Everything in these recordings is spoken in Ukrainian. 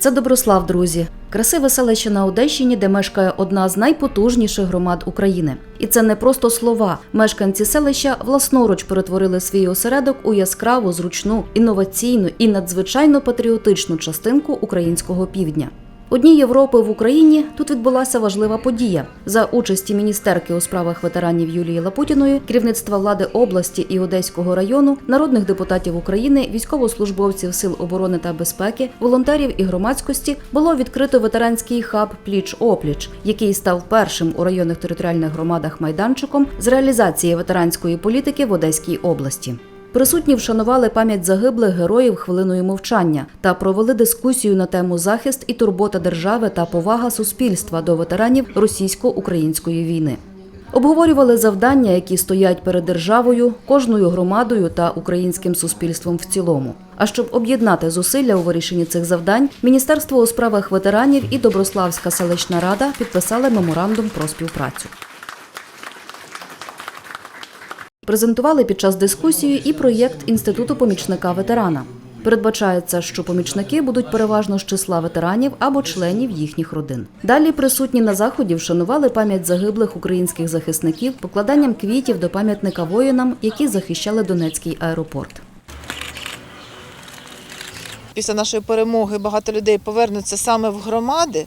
Це Доброслав, друзі. Красиве селище на Одещині, де мешкає одна з найпотужніших громад України. І це не просто слова. Мешканці селища власноруч перетворили свій осередок у яскраву, зручну, інноваційну і надзвичайно патріотичну частинку українського півдня. У Дні Європи в Україні тут відбулася важлива подія за участі міністерки у справах ветеранів Юлії Лапутіної, керівництва влади області і Одеського району, народних депутатів України, військовослужбовців сил оборони та безпеки, волонтерів і громадськості було відкрито ветеранський хаб Пліч опліч, який став першим у районних територіальних громадах майданчиком з реалізації ветеранської політики в Одеській області. Присутні вшанували пам'ять загиблих героїв хвилиною мовчання та провели дискусію на тему захист і турбота держави та повага суспільства до ветеранів російсько-української війни. Обговорювали завдання, які стоять перед державою, кожною громадою та українським суспільством в цілому. А щоб об'єднати зусилля у вирішенні цих завдань, Міністерство у справах ветеранів і Доброславська селищна рада підписали меморандум про співпрацю. Презентували під час дискусії і проєкт інституту помічника ветерана. Передбачається, що помічники будуть переважно з числа ветеранів або членів їхніх родин. Далі присутні на заході вшанували пам'ять загиблих українських захисників покладанням квітів до пам'ятника воїнам, які захищали Донецький аеропорт. Після нашої перемоги багато людей повернуться саме в громади,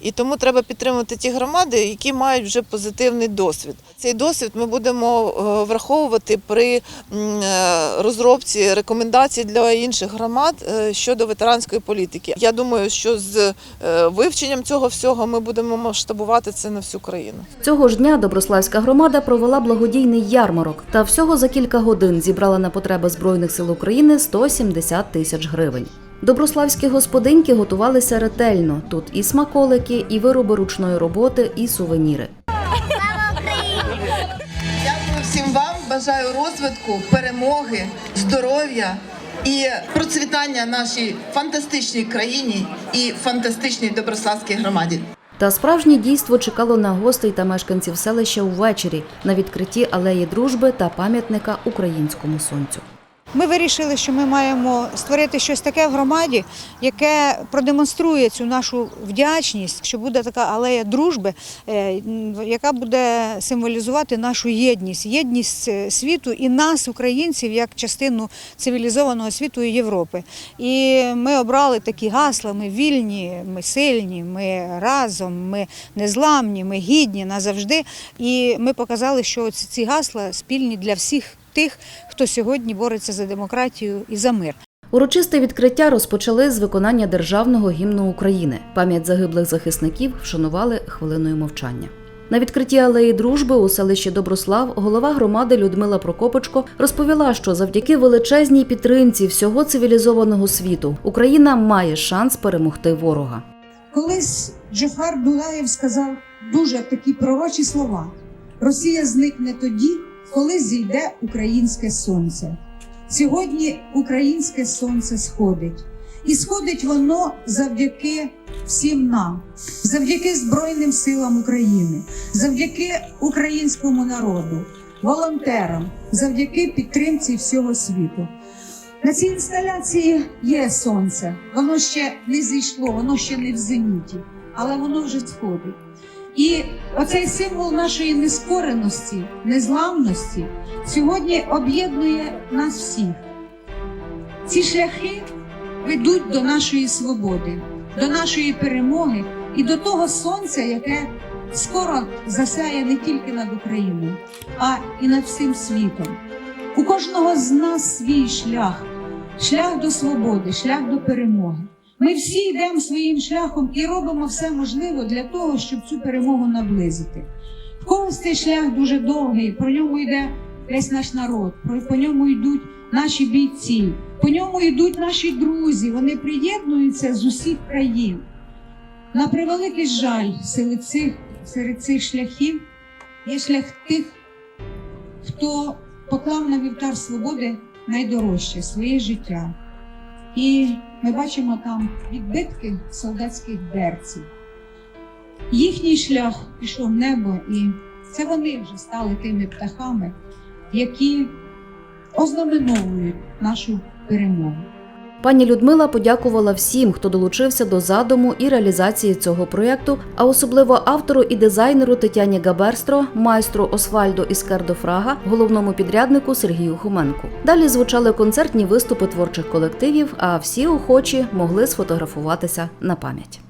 і тому треба підтримувати ті громади, які мають вже позитивний досвід. Цей досвід ми будемо е, враховувати при е, розробці рекомендацій для інших громад е, щодо ветеранської політики. Я думаю, що з вивченням цього всього ми будемо масштабувати це на всю країну. Цього ж дня Доброславська громада провела благодійний ярмарок та всього за кілька годин зібрала на потреби Збройних сил України 170 тисяч гривень. Доброславські господинки готувалися ретельно. Тут і смаколики, і вироби ручної роботи, і сувеніри. Дякую всім вам. Бажаю розвитку, перемоги, здоров'я і процвітання нашій фантастичній країні і фантастичній доброславській громаді. Та справжнє дійство чекало на гостей та мешканців селища увечері на відкритті алеї дружби та пам'ятника українському сонцю. Ми вирішили, що ми маємо створити щось таке в громаді, яке продемонструє цю нашу вдячність, що буде така алея дружби, е, яка буде символізувати нашу єдність, єдність е, світу і нас, українців, як частину цивілізованого світу і Європи. І ми обрали такі гасла: ми вільні, ми сильні, ми разом, ми незламні, ми гідні назавжди. І ми показали, що ці- ці гасла спільні для всіх тих, хто сьогодні бореться за демократію і за мир. Урочисте відкриття розпочали з виконання державного гімну України. Пам'ять загиблих захисників вшанували хвилиною мовчання. На відкритті алеї дружби у селищі Доброслав голова громади Людмила Прокопочко розповіла, що завдяки величезній підтримці всього цивілізованого світу Україна має шанс перемогти ворога. Колись Джофар Дулаєв сказав дуже такі пророчі слова: Росія зникне тоді, коли зійде українське сонце. Сьогодні українське сонце сходить, і сходить воно завдяки всім нам, завдяки Збройним силам України, завдяки українському народу, волонтерам, завдяки підтримці всього світу. На цій інсталяції є сонце. Воно ще не зійшло, воно ще не в зеніті, але воно вже сходить. І оцей символ нашої нескореності, незламності сьогодні об'єднує нас всіх. Ці шляхи ведуть до нашої свободи, до нашої перемоги і до того сонця, яке скоро засяє не тільки над Україною, а і над всім світом. У кожного з нас свій шлях, шлях до свободи, шлях до перемоги. Ми всі йдемо своїм шляхом і робимо все можливе для того, щоб цю перемогу наблизити. В когось цей шлях дуже довгий, про ньому йде весь наш народ, по ньому йдуть наші бійці, по ньому йдуть наші друзі, вони приєднуються з усіх країн. На превеликий жаль, серед цих, серед цих шляхів є шлях тих, хто поклав на вівтар свободи найдорожче своє життя. І ми бачимо там відбитки солдатських берців. Їхній шлях пішов в небо, і це вони вже стали тими птахами, які ознаменовують нашу перемогу. Пані Людмила подякувала всім, хто долучився до задуму і реалізації цього проєкту, а особливо автору і дизайнеру Тетяні Габерстро, майстру Освальдо Іскердо Фрага, головному підряднику Сергію Хоменку. Далі звучали концертні виступи творчих колективів, а всі охочі могли сфотографуватися на пам'ять.